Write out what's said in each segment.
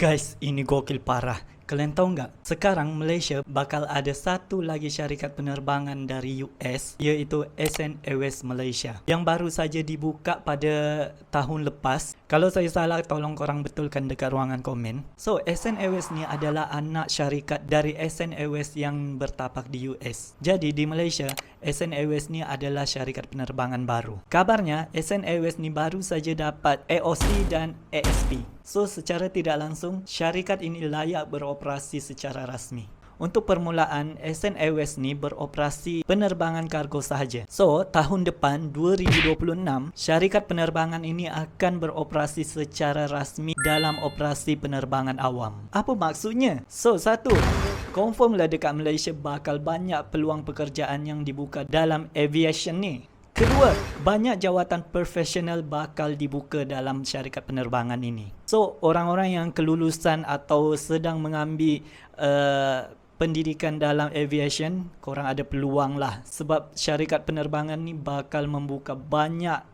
Guys, ini gokil parah. Kalian tahu nggak? Sekarang Malaysia bakal ada satu lagi syarikat penerbangan dari US iaitu SN Airways Malaysia yang baru saja dibuka pada tahun lepas. Kalau saya salah tolong korang betulkan dekat ruangan komen. So, SN Airways ni adalah anak syarikat dari SN Airways yang bertapak di US. Jadi di Malaysia, SN Airways ni adalah syarikat penerbangan baru. Kabarnya SN Airways ni baru saja dapat AOC dan ASP. So secara tidak langsung, syarikat ini layak beroperasi secara rasmi. Untuk permulaan, SN Airways ni beroperasi penerbangan kargo sahaja. So, tahun depan 2026, syarikat penerbangan ini akan beroperasi secara rasmi dalam operasi penerbangan awam. Apa maksudnya? So, satu, confirm lah dekat Malaysia bakal banyak peluang pekerjaan yang dibuka dalam aviation ni. Kedua, banyak jawatan profesional bakal dibuka dalam syarikat penerbangan ini. So, orang-orang yang kelulusan atau sedang mengambil uh, pendidikan dalam aviation, korang ada peluang lah. Sebab syarikat penerbangan ni bakal membuka banyak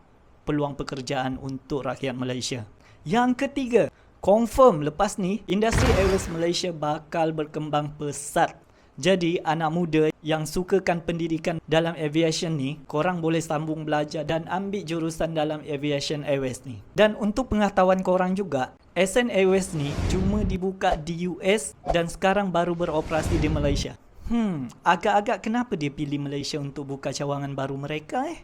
peluang pekerjaan untuk rakyat Malaysia. Yang ketiga, confirm lepas ni, industri airways Malaysia bakal berkembang pesat jadi anak muda yang sukakan pendidikan dalam aviation ni, korang boleh sambung belajar dan ambil jurusan dalam aviation airways ni. Dan untuk pengetahuan korang juga, SN Airways ni cuma dibuka di US dan sekarang baru beroperasi di Malaysia. Hmm, agak-agak kenapa dia pilih Malaysia untuk buka cawangan baru mereka eh?